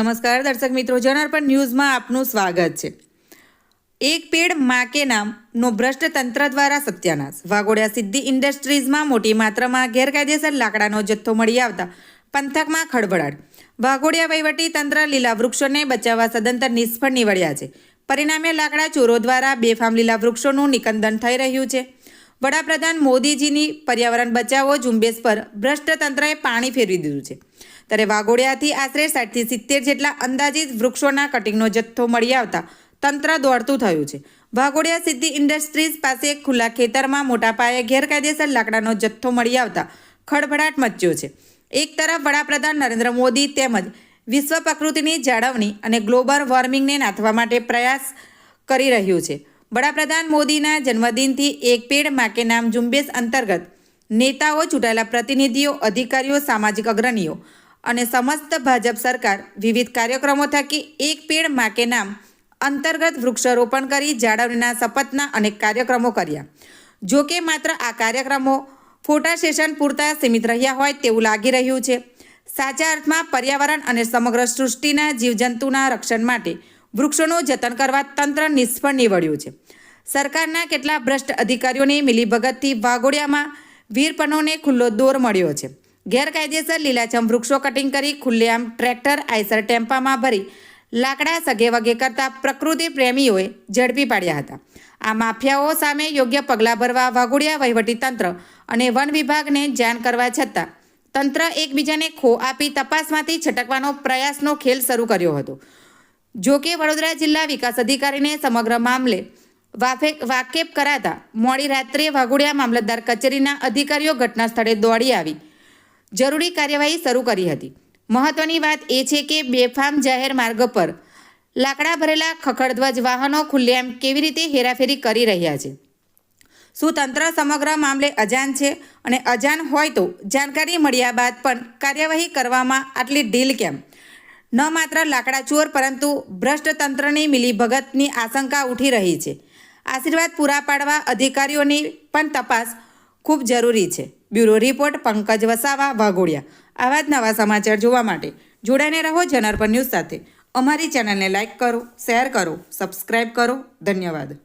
નમસ્કાર, દર્શક મિત્રો. જનાર્પણ ન્યૂઝમાં આપનું સ્વાગત છે. એક પેડ માકે નામનો ભ્રષ્ટ તંત્ર દ્વારા સત્યાનાશ. વાઘોડિયા સિદ્ધિ ઇન્ડસ્ટ્રીઝમાં મોટી માત્રામાં ગેરકાયદેસર લાકડાનો જથ્થો મળી આવતા પંથકમાં ખળભળાટ. વાઘોડિયા વહીવટી તંત્ર લીલા વૃક્ષોને બચાવવા સદંતર નિષ્ફળ નીવડ્યા છે. પરિણામે લાકડા ચોરો દ્વારા બેફામ લીલા વૃક્ષોનું નિકંદન થઈ રહ્યું છે. વડાપ્રધાન મોદીજીની પર્યાવરણ બચાવો ઝુંબેશ પર ભ્રષ્ટ તંત્રએ પાણી ફેરવી દીધું છે. ત્યારે વાઘોડિયાથી આશરે સાઠથી સિત્તેર જેટલા અંદાજિત વૃક્ષોના કટિંગનો જથ્થો મળી આવતા તંત્ર દોડતું થયું છે. વાઘોડિયા સિદ્ધિ ઇન્ડસ્ટ્રીઝ પાસે ખુલ્લા ખેતરમાં મોટા પાયે ગેરકાયદેસર લાકડાનો જથ્થો મળી આવતા ખળભળાટ મચ્યો છે. એક તરફ વડાપ્રધાન નરેન્દ્ર મોદી તેમજ વિશ્વ પ્રકૃતિની જાળવણી અને ગ્લોબલ વોર્મિંગને નાથવા માટે પ્રયાસ કરી રહ્યું છે. વડાપ્રધાન મોદીના જન્મદિનથી એક પેડ મા નામ ઝુંબેશ અંતર્ગત નેતાઓ ચૂંટાયેલા પ્રતિનિધિઓ, અધિકારીઓ, સામાજિક અગ્રણીઓ અને સમસ્ત ભાજપ સરકાર વિવિધ કાર્યક્રમો થકી એક પેડ મા નામ અંતર્ગત વૃક્ષારોપણ કરી જાળવણીના શપથના અનેક કાર્યક્રમો કર્યા. જો કે માત્ર આ કાર્યક્રમો ફોટા સેશન પૂરતા સીમિત રહ્યા હોય તેવું લાગી રહ્યું છે. સાચા અર્થમાં પર્યાવરણ અને સમગ્ર સૃષ્ટિના જીવજંતુના રક્ષણ માટે વૃક્ષોનું જતન કરવા તંત્ર નિષ્ફળ નીવડ્યું છે. સરકારના કેટલા ભ્રષ્ટ અધિકારીઓની મિલીભગતથી વાઘોડિયામાં વીરપનોને ખુલ્લો દોર મળ્યો છે. ગેરકાયદેસર લીલાછમ વૃક્ષો કટિંગ કરી ખુલ્લેઆમ ટ્રેક્ટર, આઈસર ટેમ્પામાં ભરી લાકડા સગે વગે કરતા પ્રકૃતિ પ્રેમીઓએ ઝડપી પાડ્યા હતા. આ માફિયાઓ સામે યોગ્ય પગલાં ભરવા વાઘોડિયા વહીવટીતંત્ર અને વન વિભાગને જાણ કરવા છતાં તંત્ર એકબીજાને ખો આપી તપાસમાંથી છટકવાનો પ્રયાસનો ખેલ શરૂ કર્યો હતો. જો કે વડોદરા જિલ્લા વિકાસ અધિકારીને સમગ્ર મામલે વાફે વાકેફ કરાતા મોડી રાત્રે વાઘોડિયા મામલતદાર કચેરીના અધિકારીઓ ઘટના સ્થળે દોડી આવી. જરૂરી કાર્યવાહી શરૂ કરી હતી. મહત્વની વાત એ છે કે બેફામ જાહેર માર્ગ પર લાકડા ભરેલા ખખડધ્વજ વાહનો ખુલ્લેઆમ કેવી રીતે હેરાફેરી કરી રહ્યા છે? શું તંત્ર સમગ્ર મામલે અજાણ છે અને અજાણ હોય તો જાણકારી મળ્યા બાદ પણ કાર્યવાહી કરવામાં આટલી ઢીલ કેમ? ન માત્ર લાકડા ચોર પરંતુ ભ્રષ્ટ તંત્રની મિલીભગતની આશંકા ઉઠી રહી છે. આશીર્વાદ પૂરા પાડવા અધિકારીઓની પણ તપાસ ખૂબ જરૂરી છે. Bureau report, Pankaj Vasava, Waghodia. આવા જ નવા સમાચાર જોવા માટે જોડાઈને રહો જનાર્પણ ન્યૂઝ સાથે. અમારી ચેનલને લાઇક કરો, શેર કરો સબસ્ક્રાઈબ કરો. ધન્યવાદ.